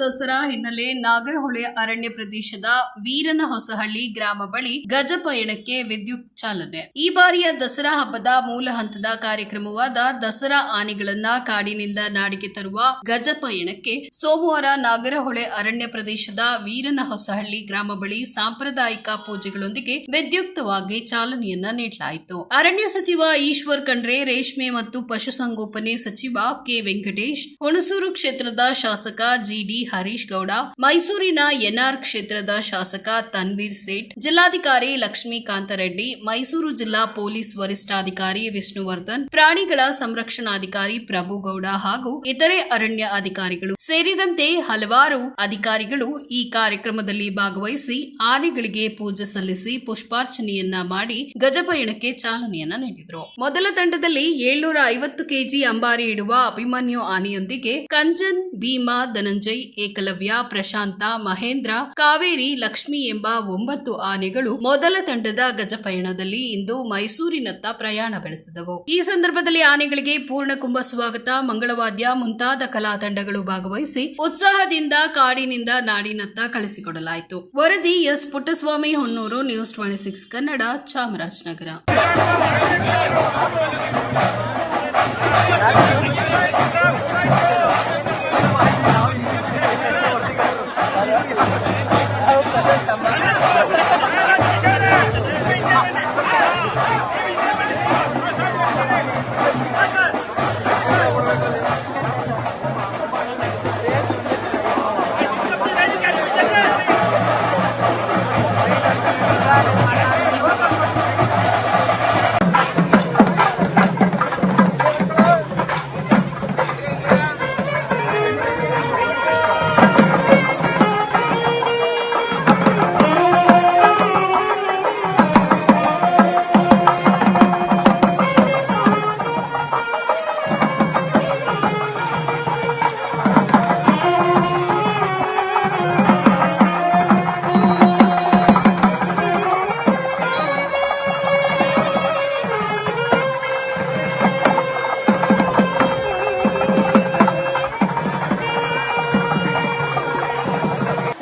ದಸರಾ ಹಿನ್ನೆಲೆ ನಾಗರಹೊಳೆ ಅರಣ್ಯ ಪ್ರದೇಶದ ವೀರನ ಹೊಸಹಳ್ಳಿ ಗ್ರಾಮ ಬಳಿ ಗಜ ಪಯಣಕ್ಕೆ ವಿದ್ಯುತ್ ಚಾಲನೆ. ಈ ಬಾರಿಯ ದಸರಾ ಹಬ್ಬದ ಮೂಲ ಹಂತದ ಕಾರ್ಯಕ್ರಮವಾದ ದಸರಾ ಆನೆಗಳನ್ನ ಕಾಡಿನಿಂದ ನಾಡಿಗೆ ತರುವ ಗಜ ಪಯಣಕ್ಕೆ ಸೋಮವಾರ ನಾಗರಹೊಳೆ ಅರಣ್ಯ ಪ್ರದೇಶದ ವೀರನ ಹೊಸಹಳ್ಳಿ ಗ್ರಾಮ ಬಳಿ ಸಾಂಪ್ರದಾಯಿಕ ಪೂಜೆಗಳೊಂದಿಗೆ ವಿದ್ಯುಕ್ತವಾಗಿ ಚಾಲನೆಯನ್ನ ನೀಡಲಾಯಿತು. ಅರಣ್ಯ ಸಚಿವ ಈಶ್ವರ್ ಖಂಡ್ರೆ, ರೇಷ್ಮೆ ಮತ್ತು ಪಶುಸಂಗೋಪನೆ ಸಚಿವ ಕೆ ವೆಂಕಟೇಶ್, ಹುಣಸೂರು ಕ್ಷೇತ್ರದ ಶಾಸಕ ಜಿಡಿ ಹರೀಶ್ ಗೌಡ, ಮೈಸೂರಿನ ಎನ್ಆರ್ ಕ್ಷೇತ್ರದ ಶಾಸಕ ತನ್ವೀರ್ ಸೇಠ್, ಜಿಲ್ಲಾಧಿಕಾರಿ ಲಕ್ಷ್ಮೀಕಾಂತ ರೆಡ್ಡಿ, ಮೈಸೂರು ಜಿಲ್ಲಾ ಪೊಲೀಸ್ ವರಿಷ್ಠಾಧಿಕಾರಿ ವಿಷ್ಣುವರ್ಧನ್, ಪ್ರಾಣಿಗಳ ಸಂರಕ್ಷಣಾಧಿಕಾರಿ ಪ್ರಭುಗೌಡ ಹಾಗೂ ಇತರೆ ಅರಣ್ಯ ಅಧಿಕಾರಿಗಳು ಸೇರಿದಂತೆ ಹಲವಾರು ಅಧಿಕಾರಿಗಳು ಈ ಕಾರ್ಯಕ್ರಮದಲ್ಲಿ ಭಾಗವಹಿಸಿ ಆನೆಗಳಿಗೆ ಪೂಜೆ ಸಲ್ಲಿಸಿ ಪುಷ್ಪಾರ್ಚನೆಯನ್ನ ಮಾಡಿ ಗಜಪಯಣಕ್ಕೆ ಚಾಲನೆಯನ್ನ ನೀಡಿದರು. ಮೊದಲ ತಂಡದಲ್ಲಿ ಏಳ್ನೂರ ಐವತ್ತು ಕೆಜಿ ಅಂಬಾರಿ ಇಡುವ ಅಭಿಮನ್ಯು ಆನೆಯೊಂದಿಗೆ ಕಂಜನ್, ಭೀಮಾ, ಧನಂಜಯ್ ಏಕಲವ್ಯ, ಪ್ರಶಾಂತ, ಮಹೇಂದ್ರ, ಕಾವೇರಿ, ಲಕ್ಷ್ಮಿ ಎಂಬ ಒಂಬತ್ತು ಆನೆಗಳು ಮೊದಲ ತಂಡದ ಗಜಪಯಣದಲ್ಲಿ ಇಂದು ಮೈಸೂರಿನತ್ತ ಪ್ರಯಾಣ ಬೆಳೆಸಿದವು. ಈ ಸಂದರ್ಭದಲ್ಲಿ ಆನೆಗಳಿಗೆ ಪೂರ್ಣ ಕುಂಭ ಸ್ವಾಗತ, ಮಂಗಳವಾದ್ಯ ಮುಂತಾದ ಕಲಾ ತಂಡಗಳು ಭಾಗವಹಿಸಿ ಉತ್ಸಾಹದಿಂದ ಕಾಡಿನಿಂದ ನಾಡಿನತ್ತ ಕಳಿಸಿಕೊಡಲಾಯಿತು. ವರದಿ S Puttaswamy, Honnur, news twenty six Kannada, Chamarajanagar.